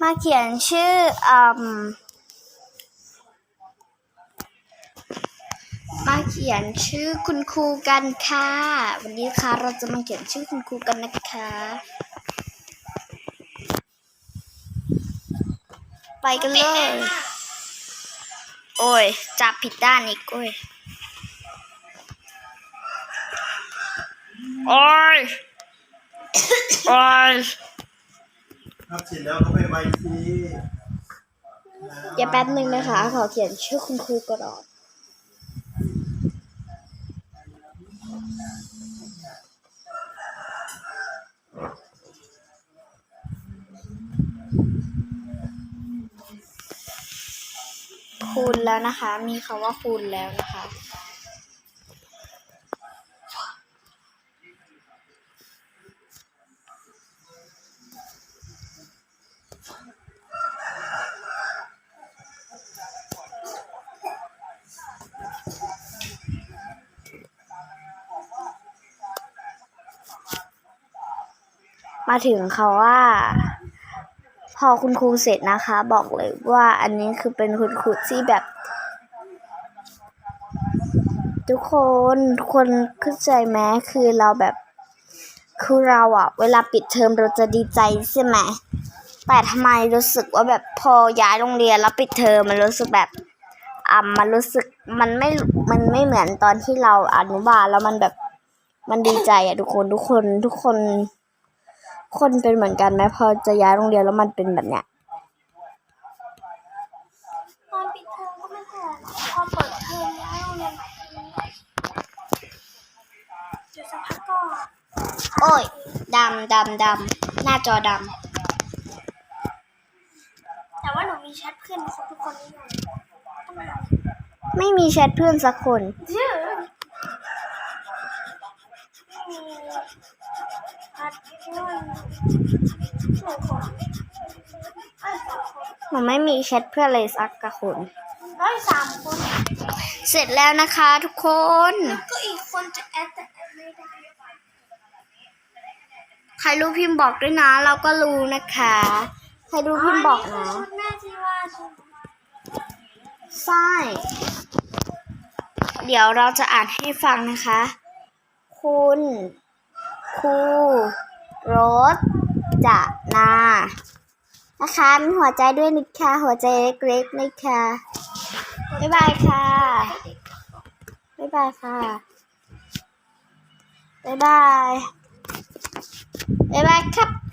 มาเขียนชื่ออืมมาเขียนชื่อคุณครูกันค่ะ วันนี้ค่ะเราจะมาเขียนชื่อคุณครูกันนะคะ ไปกันเลย โอ้ย จับผิดด้านอีกโอ้ย โอ้ย โอ้ย ครับเสร็จแล้วก็ไปไว้ที่เดี๋ยวแป๊บหนึ่งนะคะ ขอเขียนชื่อคุณครูก่อนคูณแล้วนะคะ มีคำว่าคูณแล้วนะคะ มาถึงเขาว่า พอคุณครูเสร็จนะคะ บอกเลยว่าอันนี้คือเป็นคุณครูที่แบบ ทุกคนคนเข้าใจไหมคือเราแบบคือเราอะเวลาปิดเทอมเราจะดีใจใช่ไหมแต่ทำไมรู้สึกว่าแบบพอย้ายโรงเรียนแล้วปิดเทอมมันรู้สึกแบบอ่ามันรู้สึกมันไม่มันไม่เหมือนตอนที่เราอนุบาลแล้วมันแบบมันดีใจอะทุกคนทุกคนทุกคน คนเป็นเหมือนกันไหมพอจะย้ายโรงเรียนแล้วมันเป็นแบบเนี้ยตอนปิดเทอมก็ไม่เท่าไหร่หรอกพอเปิดเทอมแล้วโรงเรียนใหม่เดี๋ยวสักพักก็โอ้ยดำดำดำหน้าจอดแต่ว่าหนูมีแชทเพื่อนครบทุกคนนี่อยู่ต้องมาำไม่มีแชทเพื่อนสักคนเยอะไม่มี พัดนุ่นหนึ่งคนไอ้ยสองคนหนูไม่มีแชทเพื่อนเลยสักกะคนร้อยสามคน เสร็จแล้วนะคะทุกคนก็อีกคนจะแอดแต่แอดไม่ได้ใครรู้พิมพ์บอกด้วยนะ เราก็รู้นะคะ ใครรู้พิมพ์บอกนะชุดแม่ที่ว่าใช่ไหมใช่เดี๋ยวเราจะอ่านให้ฟังนะคะ คุณ ครูรถจะนานะคะมีหัวใจด้วยนะคะหัวใจเล็กๆนะคะบ๊ายบายค่ะบ๊ายบายค่ะบ๊ายบายบ๊ายบายครับ